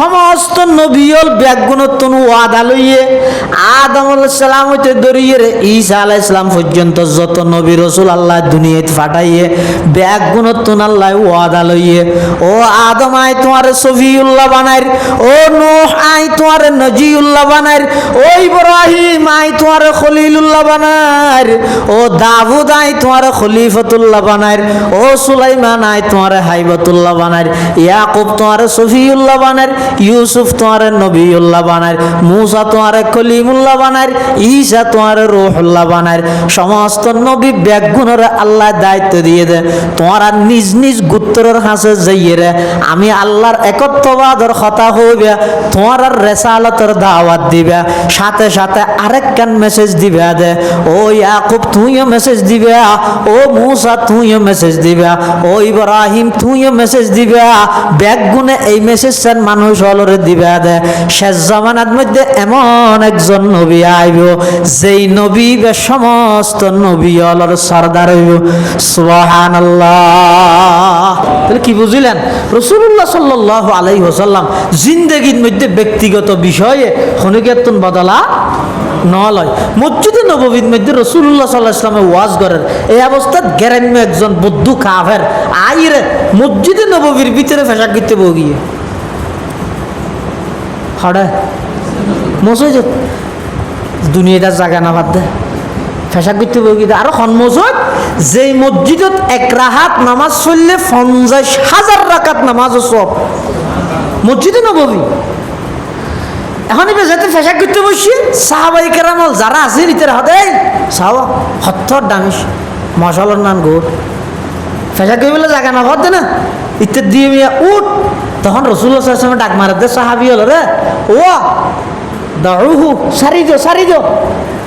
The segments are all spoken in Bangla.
সমস্ত নবীল ব্যাগুণত্তন ওয়াদা লইয়ে আদম সালাম হইতে দরিয়ে ঈসা আলাহ ইসলাম পর্যন্ত যত নবী রসুল আল্লাহ দুনিয়াত ফাটাইয়ে ব্যাগুণত্তন আল্লাহ ওয়াদা লইয়ে, ও আদম আই তোমার সফিউল্লাহ বানাইর, ও নূহ আই তোমার নজিউল্লাহ বানাইর, ও ইব্রাহিম আই তোমার খলিলুল্লাহ বানাইর, ও দাউদ আই তোমার খলিফতুল্লাহ বানাইর, ও সুলাইমান আই তোমার হাইবতুল্লাহ বানাইর, ইয়াকুব তোমার সফিউল্লাহ বানাইর ইউসুফ তোমার নবিউল্লাহ বানাইর মুসা তোমার কলিমুল্লাহ বানাইর ঈসা তোমার রুহুল্লাহ বানাইর সমস্ত নবী ব্যাগুণরে আল্লাহ দায়িত্ব দিয়ে দেয়। তোমার নিজ নিজ গুত্তরের হাসে যাইয়ে রে, আমি আল্লাহর একত্ববাদর কথা হইবে, তোমার রেসালতের দাওয়াত দিবে, সাথে সাথে আরেক কান মেসেজ দিবে দে। ও ইয়াকুব, তুইও মেসেজ দিবে, ও মুসা তুইও মেসেজ দিবে, ও ইব্রাহিম তুইও মেসেজ দিবে ব্যাগুনে এই মেসেজটার মানুষ অলরে দিবে দে। শেষ জামানার মধ্যে এমন একজন নবী আইব, যেই নবী বে সমস্ত নবী অলর সর্দার হইব। সুবহান কি বুঝলেন? রসুল্লাহ সাল্লাহ আলাই হোসাল্লাম জিন্দগির মধ্যে ব্যক্তিগত বিষয়ে খনিকেতন বদলা নলয় মসজিদে নবীর মধ্যে রসুল্লাহ সাল্লাহ ইসলামে ওয়াজ করেন। এই অবস্থাত গ্যারাম্য একজন বৌদ্ধ কাফের আইরে মসজিদে নবীর ভিতরে ফেসা করতে বগিয়ে হড়ে মসজিদ দুনিয়াটা জাগা না বাদ দে। ফেসা করতে দে আরও খন মসজিদ যেই মসজিদত এক রাহাত নামাজ চললে পঞ্চাশ হাজার রাকাত নামাজ সব মসজিদে নবী এখন এবার যাতে ফেসা করতে বসছি সাহাবাই কেরামল যারা আছে ইতার হাতে সাহা হত্তর দামিস মশালার নান গোট। ফেসা করি বলে জায়গা না ভাবতে না। ইত্যাদি দিয়ে উঠ। তখন রসুল্লাহ সাল্লামে ডাক মারা, দে সাহাবি হলো রে ও দাহু সারি দো সারি দো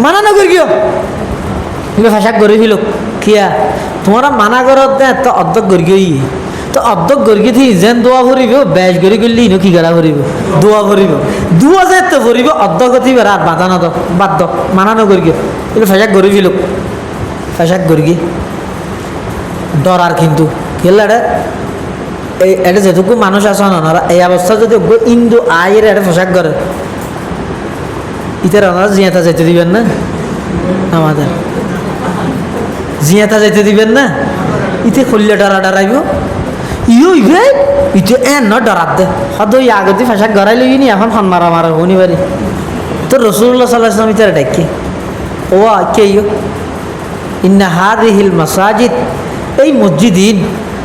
মানা না করি গিয়ে ফেসা করে ফিল কিয়া, তোমার মানা করত দে তো অর্ধক করি গিয়ে তো অর্ধক করি থি, যেন দোয়া ভরিব বেশ করি করলে ইনো কি করা ভরিব দোয়া ভরিব দোয়া যে তো ভরিব অর্ধক গতি আর বাধা না বাদ দক, মানা না করি গিয়ে কিন্তু ফেসাক করে ফিল ফেসাক করি গিয়ে ডরার কিন্তু কেলারে এই এটা যেটুকু মানুষ আছে ওনারা এই অবস্থা যদি ইন্দু আয়ের এটা পোশাক করে, ইতার ওনারা জিয়াতা যাইতে দিবেন না? আমাদের। জিয়াতা যাইতে দিবেন না? ইতে খুললে ডরা ডরাইব। ইও ইবে, ইতে এ ন ডরাত দে। হয়তো ই আগতে পোশাক গড়াই লই নি, এখন ফন মারা মারা শুনি পারি। তো রসুল্লাহ সাল্লাহ ইসলাম ইতার ডাকি ও কে ইন্না হাদিহিল মাসাজিদ। এই মসজিদিন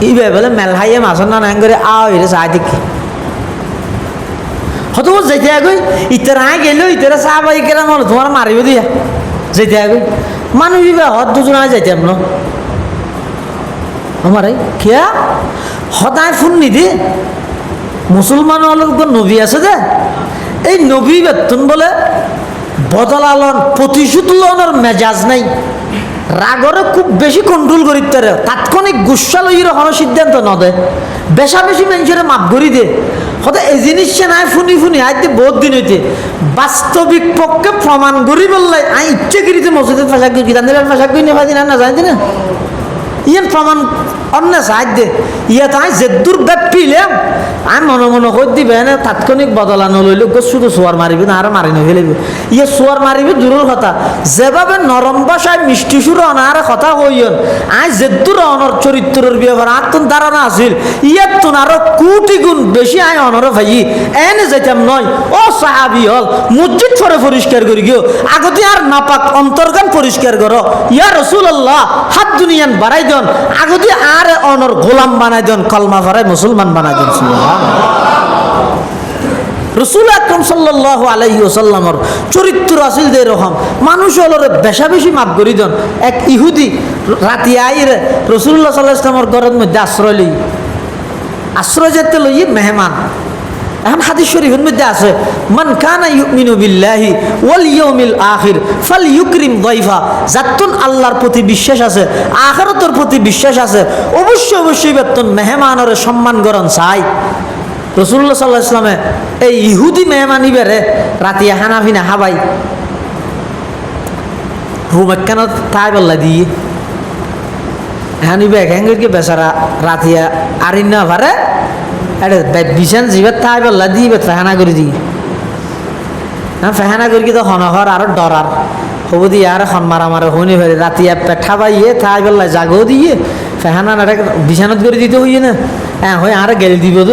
ইবে বলে মেলহাইয়ে মাছর না নাং করে আও এটা চাই দেখি হয়তো ও যেতে আগই ইতার আয় গেল ইতারা চাহ পাই কেরাম হলো তোমার মারিব দিয়া। যেতে আগই মানুষ ইবে হত দুজন আয় যাইতাম ন। আমার কিয়া? সদায় ফোন নিদি। মুসলমান হলের নবী আছে যে। এই নবী বেতন বলে বদলালন প্রতিশোধ লনের মেজাজ নাই। রাগরে খুব বেশি কন্ট্রোল করি তারে। তাৎক্ষণিক গুসা লইয়ের হন সিদ্ধান্ত ন দে। বেশা বেশি মানুষের মাপ করি দে। হতে এই জিনিসটা নাই ফুনি ফুনি আইতে বহুত দিন হইতে বাস্তবিক পক্ষে প্রমাণ করি বললে আই ইচ্ছে করিতে মসজিদে ফাঁসা করি তাদের ফাঁসা করি দিন না, জানি না। ইয়ান প্রমাণ অন্য সাহায্য ইয়া তাই যেদূর ব্যাপিলাম আমি মনে মনে কই দিবে না তাৎক্ষণিক বদলানো লইলে গো শুধু সোয়ার মারিবি না, আর মারি নফেলিবি ইয়ে সোয়ার মারিবি দূরের কথা। যেভাবে নরম ভাষায় মিষ্টি সুর অনার কথা কইন আই যেদূর অনর চরিত্রের ব্যাপার আর তোর ধারণা আছিল ইয়ার তোন আরও কোটি গুণ বেশি আই অনর ভাই এনে যাইতাম নয়, ও সাহাবি হল, মসজিদ ফরে পরিষ্কার করি গিয়ে। আগতে আর নাপাক অন্তর্গান পরিষ্কার করো। ইয়া রসুল্লাহ হাত দুনিয়ান বাড়াই দেন আগতে আর অনর গোলাম বানাই দেন কলমা ভরাই মুসলমান বানাই দেন রসুল আকরম সাল্লাহ আলাইহি ওসাল্লামর চরিত্র দে রকম মানুষ হলরে বেশা বেশি মাপ করি দেন। এক ইহুদি রাতি আইরে রসুল্লাহ সাল্লাহ ইসলামর ঘরের মধ্যে আশ্রয় লই। আশ্রয় যেতে লই মেহমান। এখন হাদিস শরীফের মধ্যে আছে, মান কানা ইউমিনু বিল্লাহি ওয়াল ইয়াউমিল আখির ফাল ইউকরিম দাইফা। যাত্তুন আল্লাহর প্রতি বিশ্বাস আছে, আখিরাতের প্রতি বিশ্বাস আছে। অবশ্যই অবশ্যই বেতন মেহমানের সম্মান করন চাই। রসুল্লাহ সাল্লাহ ইসলামে এই ইহুদি মেহমান ইবারে রাতিয়া হানাফিনা হাবাই। রুম একখানা তাই বল্লা দিয়ে হানিবে এখানকে বেচারা রাতিয়া আরিন না পারে, এটা বিছান জিবে তাই বল্লা দিয়ে ফেহানা করে দিই হ্যাঁ ফেহানা করি তো হনহর আর ডরার। হব দিয়ে আর হন মারা মারা হইনি ফেরে রাতিয়া পেঠা বাইয়ে তাই বল্লা জাগো দিয়ে ফেহানা বিছানাত করে দিতে হইয়ে না। হ্যাঁ হয় আর গেল দিব তো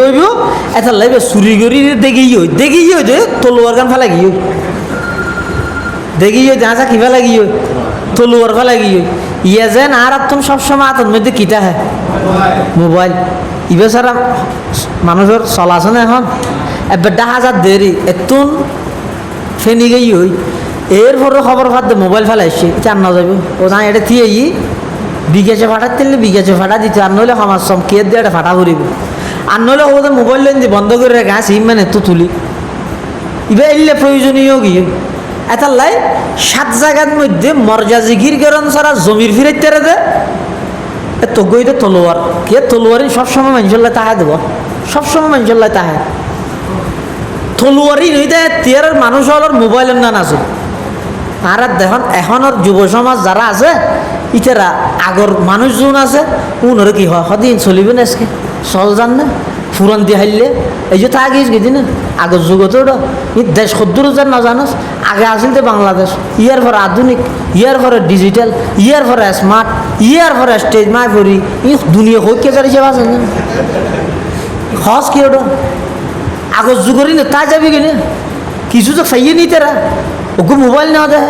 এটা লাগবে চুরি করি দেখি হই দেখি হই যে তলোয়ার গান ফেলা গিয়ে দেখি হই যা যা কিবা লাগি হই তলোয়ার ফেলা গিয়ে ইয়ে যেন আর তুমি সবসময় হাতের মধ্যে কিটা হ্যাঁ। মোবাইল। ইবে ছাড়া মানুষের চলাছে না এখন? এবার দেখা হাজার দেরি, এতুন ফেনি গেই হই। এরপরে খবর ফাঁদে মোবাইল ফেলাইছে, চার না যাবে ও না এটা থিয়ে বিঘেছে ফাটার তেলে বিঘেছে ফাটা দিতে, আর নইলে সমাজ সম কে দিয়ে ফাটা করিব আর নইলে হব মোবাইল লেন দিয়ে বন্ধ করে রেখে আসি মানে তো তুলি। ইবে এলে প্রয়োজনীয় কি? এটা লাই সাত জায়গার মধ্যে মর্যা জিগির গরম ছাড়া জমির ফিরে তেরে দে। এ তো গই তো তলোয়ার। কে তলোয়ারই সবসময় মানুষের তাহায় দেব? সবসময় মানুষের তাহায়। তলোয়ারই নইতে তিয়ার মানুষ হল মোবাইলের নান আছে। আর দেখুন এখনের যুব সমাজ যারা আছে, ইতারা আগর মানুষজন আছে উনরে কি হয়? সদিন চলিবে না আজকে চল জান না? ফুরন দিয়ে হাইলে। এই যে তা গিয়েছ গেছি না আগর যুগতো ওটা ই দেশ সদ্দুর যার না আগে আসিল তো বাংলাদেশ। ইয়ার পরে আধুনিক। ইয়ার পরে ডিজিটাল। ইয়ার পরে স্মার্ট ইয়ার পরে স্টেজ মাই করি ই দুনিয়া হোক কে যার হিসেবে আছে হস কি আগর যুগরই না তা যাবি কিনে? কিছু তো খাইয়ে নি তেরা ওকে মোবাইল না দেয়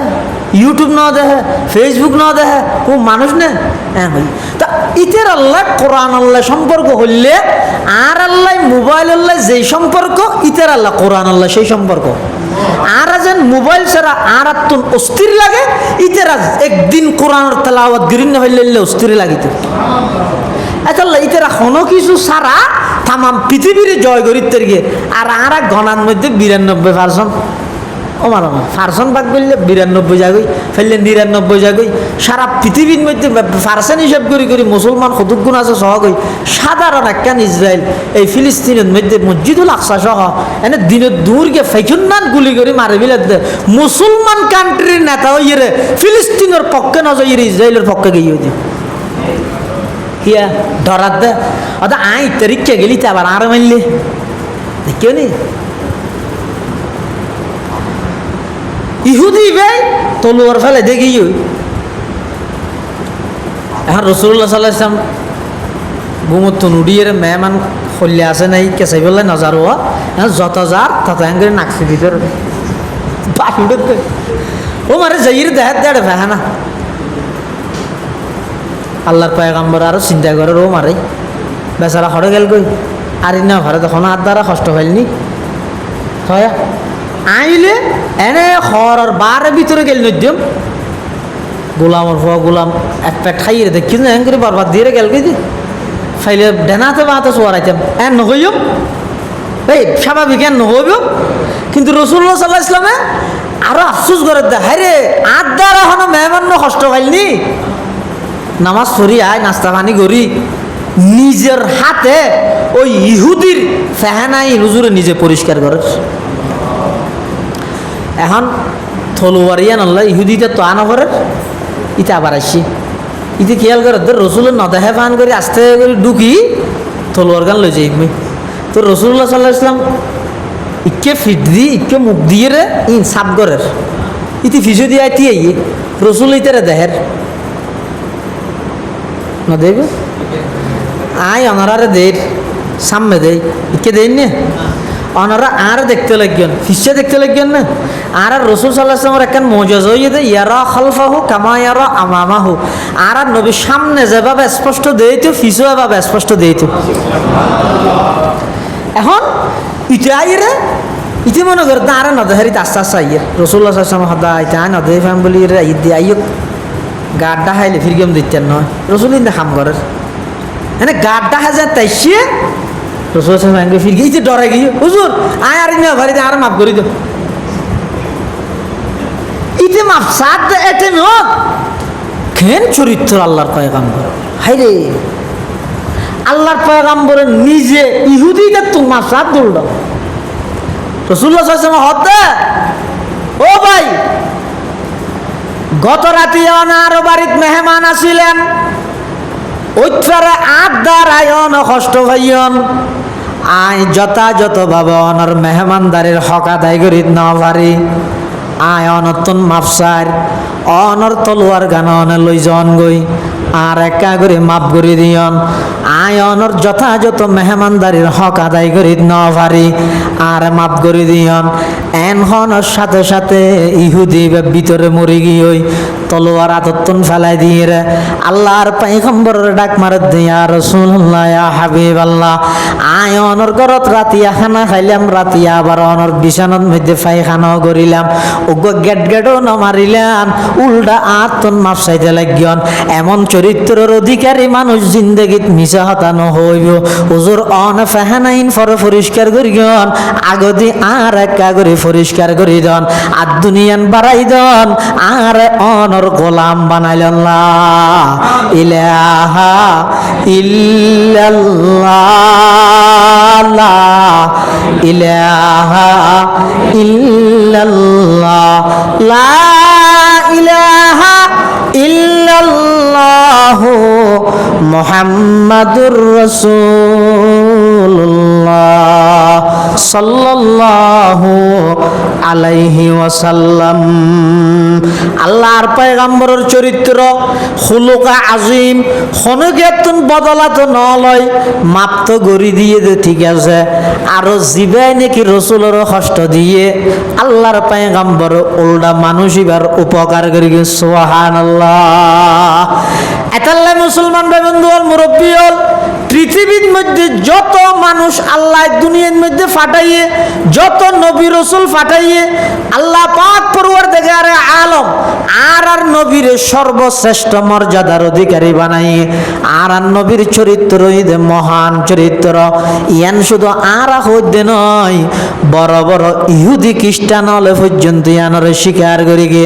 ইউটিউব না দেয় ফেসবুক না দেয়, ও মানুষ না? হ্যাঁ হই তা ইতের আল্লাহ, কোরআন আল্লাহ সম্পর্ক হইলে, আর আল্লাহ মোবাইল আল্লাহ যেই সম্পর্ক, ইতের আল্লাহ, কোরআন আল্লাহ সেই সম্পর্ক। আর যেন মোবাইল ছাড়া আর আত্মন অস্থির লাগে, ইতেরা একদিন কোরআনের তেলাওয়াত গিরিন না হইলে অস্থির লাগিতে। আচ্ছা ইতেরা কোনো কিছু ছাড়া তামাম পৃথিবীর জয় করিতে গিয়ে, আর আর গণার মধ্যে বিরানব্বই পার্সেন্ট ও মানো ফার্সন ভাগ করলে বিরানব্বই জাগই, ফেললে নিরানব্বই জাগই। সারা পৃথিবীর মধ্যে ফার্সেন হিসাব করি করি মুসলমান কতগুণ আছে সহগই সাধারণ একখান ইসরায়েল, এই ফিলিস্তিনের মধ্যে মসজিদুল আকসা সহ, এনে দিনের দূরকে ফেকুন্নান গুলি করে মারে বিলে মুসলমান কান্ট্রির নেতা হইয়ে ফিলিস্তিনের পক্ষে নজর ইসরায়েলের পক্ষে গিয়ে দিয়ে কিয়া ডরাত দে। অত আই তারিখে গেলি তো আবার আর মানলে কেউ নেই ইহুদি ভাই, তলুয়ার ফেলে দেখি এখন রসুল্লাহ সাল্লাহ ইসলাম গুমত নুডিয়ে মেহমান খল্লে আছে নাই, কেঁচাই পেলাই নজার যত যার, তত করে নাকছে বাসুডে ও মারে যাইয়ের দেখাত দেড় ভেহানা আল্লাহর পায়গাম্বর আরও চিন্তা করে, ও মারে। বেচারা হরে গেল কই? আর না, ঘরে তখন আর দ্বারা কষ্ট হয়নি হয় আইলে এনে হরর বারে ভিতরে গেল নদ্যম গোলামর হওয়া গোলাম এক প্যাট খাইয়ে দেখি না করে বরবাদ দিয়ে গেল কই ফাইলে ডেনাতে বাতে সোয়ারাইতাম এন নহইম এই, স্বাভাবিক, এন নহইব কিন্তু রসুল্লাহ সাল্লাহ ইসলামে আরও আফসুস করে দে হাই রে আর দ্বারা হনো মেহমান কষ্ট পাইলনি। নামাজ পড়ি, আয়, নাস্তা পানি করি। নিজের হাতে ওই ইহুদির ফেহানাই হুজুরে নিজে পরিষ্কার করে এখন থলুয়ারিয়া নল্লা ইহুদিতে তো আনা করে ইটা আবার আসছি ইতে খেয়াল করে? তোর রসুলের নদেহে পান করে আস্তে করে ঢুকি, থলুয়ার গান লই যাই তো রসুল্লাহ সাল্লাহ ইসলাম ইকে ফিট দি ইকে মুখ দিয়ে রে ইন সাপ গরের ইতি ফিসু দিয়ে আইতি আইয়ে, রসুল ইতারে দেহের। না দেবে আয় অনারারে দের সামনে দেই। ইকে দেন না? অনারা আর দেখতে লাগবেন ফিসে দেখতে লাগবেন না? আর আর রসুল সাল্লাহ আসলামের একখান মজজ হয়ে যেতে ইয়ারা খালফাহু কামা ইয়ারা আমামাহু। আর আর নবীর সামনে যেভাবে স্পষ্ট দেইতো, ফিসও এভাবে স্পষ্ট দেইতো। এখন ইটাই রে ইতি মনে করে তারা নদহারিত আস্তে আস্তে আইয়ে। রসুল্লাহ আসলাম হদা, ইতা নদে ফ্যাম বলি রে ঈদ দিয়ে আইয়ক। গাড্ডা হাইলে ফিরগেম দিতেন নয়। রসুল ইন্দা খাম করের এনে গাড্ডা হাজার তাইসিয়ে রসুল সাহেব ফির গিয়েছে ডরে গিয়ে, হুজুর, আয় আর না ভারি আর মাফ করি দো ইতে মাফ, সাত এতে নয় কেন চরিত্র আল্লাহর পয়গাম্বর। হাই রে আল্লাহর পয়গাম্বরের নিজে ইহুদিটা তোমার সাথ দৌড় রসুল্লাহ সাল্লাম হতে ও ভাই গত রাতে অনার বাড়িত মেহমান আসিলেন। দ্বার আয়ন কষ্ট ভাইয়ন আই যথাযথ ভাবে অনর মেহমানদারের হক আদায় করি, না পারি। আয় অনতন মাপসার, অনর তলোয়ার গান অনে লই জন গই। আর একা করে মাপ করে দিয়ন। আয় অনর যথাযথ মেহমানদারির হক আদায় করিত না পারি আর মাপ করে দিয়ন এন হনর সাথে সাথে ইহুদি ভিতরে মরি গিয়ে তলোয়ার আতত্তন ফেলাই দিয়ে রে। আল্লাহর পাইখম্বরের ডাক মার দিয়া রসুল্লাহ হাবিব আল্লাহ আয় অনর ঘরত রাতিয়া খানা খাইলাম রাতিয়া আবার অনর বিছানার মধ্যে পায়খানাও করিলাম। ওগো গেট গেটও ন মারিলাম, উল্টা আত্মন মাপ চাইতে লাগিয়ন। এমন চরিত্রের অধিকারী মানুষ জিন্দগিত মিশা হতানো হইব। হুজুর, অন ফেহানাইন ফরে পরিষ্কার করিয়ন আগদি আর একা করে পরিষ্কার করি দন, আর দুনিয়ান বাড়াই দন, আর অনর গোলাম বানাইলেন ইলাহা ইল্লাল্লাহ ইলাহা ইল্লাল্লাহ, লা ইলাহা ইল্লাল্লাহ। মুহাম্মাদুর রাসূলুল্লাহ সাল্লাল্লাহু আলাইহি ওয়াসাল্লাম। আল্লাহর পয়গাম্বরের চরিত্র হুলুকা আজিম হনুকেতন বদলাত নলয়, মাপ্ত গড়ি দিয়ে দে, ঠিক আছে? আরও জিবাই নাকি রসুলের কষ্ট দিয়ে আল্লাহর পয়গাম্বর উল্টা মানুষ এবার উপকার করি সোহান আল্লাহ এতাল্লাই মুসলমান ভাই বন্ধু হল মুরব্বী হল। পৃথিবীর মধ্যে যত মানুষ আল্লাহ দুনিয়ার মধ্যে ফাটাইয়ে, যত নবী রসুল ফাটাইয়ে, আল্লাহ পাক পড়ুয়ার দেখে আরে আলম, আর আর নবীর সর্বশ্রেষ্ঠ মর্যাদার অধিকারী বানাইয়ে, আর আর নবীর চরিত্র মহান চরিত্র, ইয়ান শুধু আর হইতে নয়, বড় বড় ইহুদি খ্রিস্টান হলে পর্যন্ত ইয়ানরে স্বীকার করি গে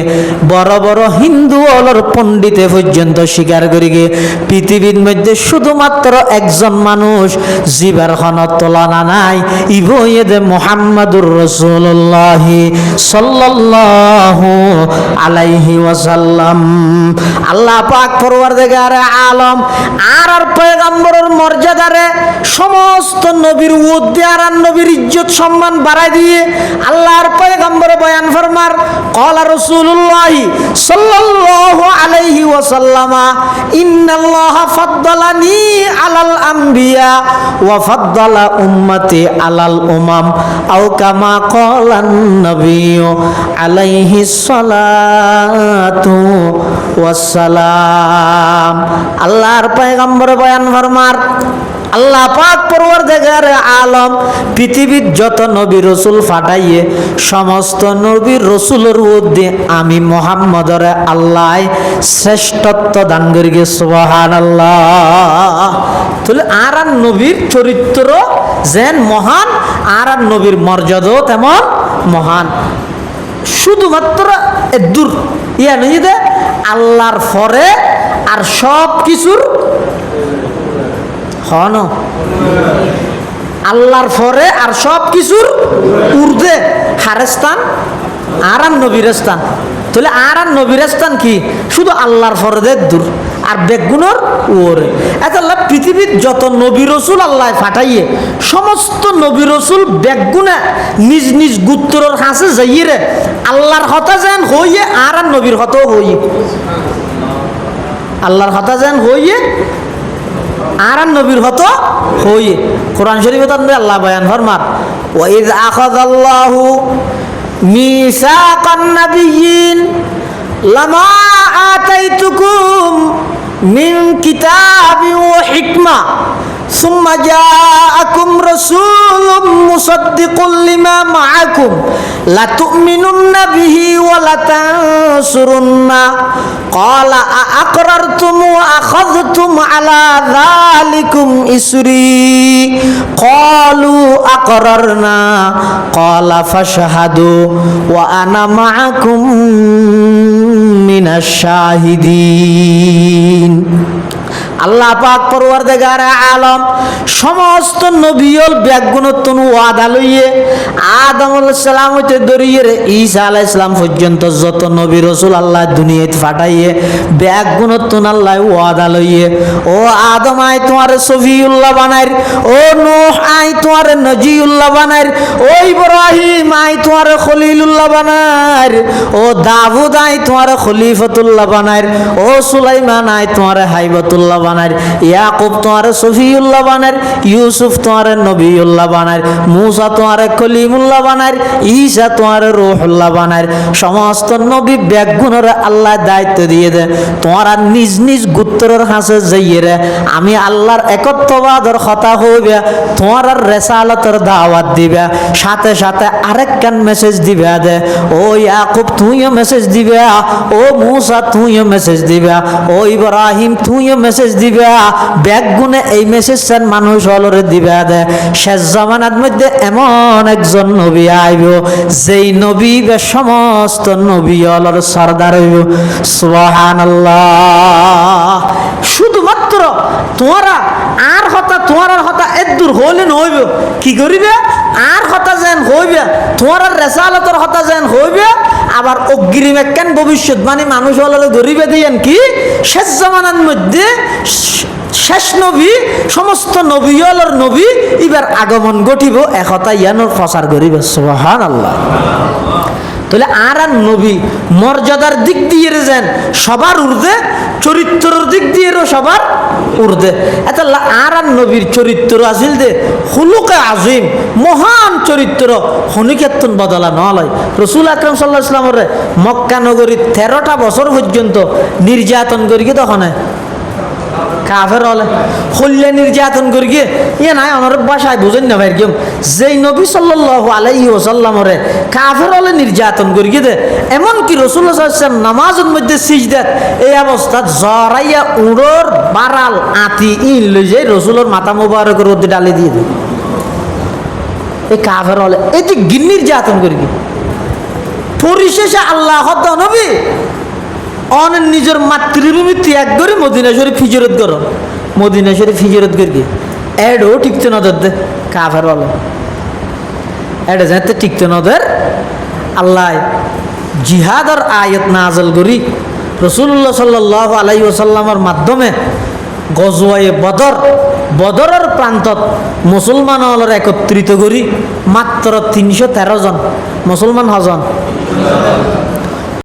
বড় বড় হিন্দু হলর পণ্ডিতে পর্যন্ত স্বীকার করি গে পৃথিবীর মধ্যে শুধুমাত্র একজন মানুষ জীবের খন তুলনা নাই। ইবইদে মোহাম্মদুর রসুল্লাহ সাল্লাল্লাহু আলাইহি ওয়াসাল্লাম। আল্লাহ পাক পরওয়ারদিগার আলম আর আর পয়গম্বরের মর্যাদারে সমস্ত নবীর উদ্দে আর নবীর ইজ্জত সম্মান বাড়াই দিয়ে আল্লাহর পয়গম্বর বয়ান ফরমার, কলা রসুল্লাহ সাল্লাল্লাহু আলাইহি ওয়াসাল্লামা, ইন্নাল্লাহ ফাদ্দালানি আলাল আম্বিয়া ওয়াফাদ্দালা উম্মতি আলাল উমাম, আও কামা কলান নবিয়্যু আলাইহি সালাতু ওয়াসসালাম আল্লাহর পয়গম্বর বয়ান ফরমার আল্লাহ পাক পরওয়ারদিগার আলম, পৃথিবীর যত নবী রসুল ফাটাইয়ে, সমস্ত নবী রসুলের মধ্যে আমি মোহাম্মদর আল্লাহ শ্রেষ্ঠত্ব দান করি গে সুবহান আল্লাহ তাহলে আর আর নবীর চরিত্র যেন মহান আর আর নবীর মর্যাদাও তেমন মহান। শুধুমাত্র দূর, ইয়া যে আল্লাহর ফরে আর সব কিছুর হন আল্লাহর ফরে আর সব কিছুর উর্ধে হারেস্তান আর আর নবীর স্থান। তাহলে আর আর নবীর স্থান কি? শুধু আল্লাহর ফরদের দূর আর বেগুনোর ওরে। এত আল্লাহ পৃথিবীর যত নবী রসুল আল্লাহ ফাটাইয়ে, সমস্ত নবী রসুল বেগুনা নিজ নিজ গুত্তরর হাসে যাইয়ে রে আল্লাহর হতা যেন হইয়ে আর আর নবীর হতাও হইয়ে। আল্লাহর হতা যেন হইয়ে আর নবীর হতো হই কোরআন শরীফ তো আল্লাহ বয়ান ফরমার ওয়াইদ আখাযাল্লাহু মিসাকান নাবিয়িন লামা আতাইতুকুম মিন কিতাবি ওয়া হিকমা। ثم جاءكم رسول مصدق لما معكم لتؤمنن به ولا تنصرن قال أأقررتم وأخذتم على ذلكم إسري قالوا أقررنا قال فاشهدوا وأنا معكم من الشاهدين আল্লাহ পাক পরওয়ারদেগার আলম, সমস্ত নবিয়ল ব্যাগুণত্তন ওয়াদা লইয়ে আদম সালাম হইতে দরিয়ে ঈসা আলাহ ইসলাম পর্যন্ত যত নবী রসুল আল্লাহ দুনিয়াত ফাটাইয়ে ব্যাগুণত্তন আল্লাহ ওয়াদা লইয়ে, ও আদম আই তোমার সফিউল্লাহ বানাইর, ও নূহ আই তোমার নজিউল্লাহ বানাইর, ও ইব্রাহিম আই তোমার খলিলুল্লাহ বানাইর, ও দাউদ আই তোমার খলিফতুল্লাহ বানাইর, ও সুলাইমান আই তোমার হাইবতুল্লাহ বানাইর ইয়াকুব তোমার সফিউল্লাহ বানাইর ইউসুফ তোমার নবিউল্লাহ বানাইর মুসা তোমার কলিমুল্লাহ বানাইর ঈসা তোমার রুহুল্লাহ বানাইর সমস্ত নবী ব্যাগুণের আল্লাহ দায়িত্ব দিয়ে দে তোমারা নিজ নিজ গুত্তরের হাসে যাইয়ে রে, আমি আল্লাহর একত্ববাদর কথা হইবে, তোমার রেসালতের দাওয়াত দিবে, সাথে সাথে আরেক কান মেসেজ দিবে দে। ও ইয়াকুব, তুইও মেসেজ দিবে, ও মুসা তুইও মেসেজ দিবে, ও ইব্রাহিম তুইও মেসেজ দিবে, ব্যাগ গুনে এই মেসেজ সেন মানুষ অলরে দিবা দে। শেষ জামানার মধ্যে এমন একজন নবী আইব, যেই নবী বে সমস্ত নবী অলর সর্দার হইব। সুবহানাল্লাহ। শুধুমাত্র তোমরা আর হতা তোমার হতা এদূর হইলে নইব কি করিবে আর হতা যেন হইবে তোমার রেসালতর হতা যেন হইবে, আবার অগ্রিম ভবিষ্যৎ মানে মানুষ হলে গরিবে দিয়েন কি? শেষ জামানার মধ্যে শেষ নবী, সমস্ত নবীয়লর নবী এবার আগমন ঘটিব একতা ইয়ানোর প্রচার করিবে সুবহান আল্লাহ তাহলে আর আর নবী মর্যাদার দিক দিয়ে যেন সবার উর্ধে চরিত্রের দিক দিয়ে সবার উর্ধে এত আর আর নবীর চরিত্র আছিল দে হুলুকে আজিম, মহান চরিত্র হনিকেতন বদলা নলয় রসুল আকরম সাল্লাহ ইসলামরে মক্কা নগরী তেরোটা বছর পর্যন্ত নির্যাতন করি তখন কাফের হলে হল্লে নির্যাতন করি গিয়ে ইয়ে নাই, আমার বাসায় বুঝেন না ভাই কেউ যেই নবী সাল্লাহ আলাইহি ওসাল্লামরে কাফের হলে নির্যাতন করি গিয়ে এমনকি রসুল্লাহ সাল্লাম নামাজের মধ্যে সিজ দেন এই অবস্থাত জরাইয়া, উড়োর, বারাল, আতি ইন লই যে রসুলের মাথা মোবারকের রোদে ডালি দিয়ে দেয় এই কাফের হলে এই যে গিন নির্যাতন করি গিয়ে পরিশেষে আল্লাহ নবী। অনেক নিজের মাতৃভূমি ত্যাগ করে মদিনা শরীফ ফিজরত কর। মদিনা শরীফ ফিজরত করি এডও টিকতে নজর দে কাফের বলে। এডে যাতে টিকতে নজর আল্লাহ জিহাদর আয়াত নাজল করি। রসুল্লাহ সাল্লাহ আলাই ওসাল্লামের মাধ্যমে গজওয়ায়ে বদর, বদরের প্রান্তত মুসলমান হলের একত্রিত করি। মাত্র তিনশো তেরো জন। মুসলমান হজন।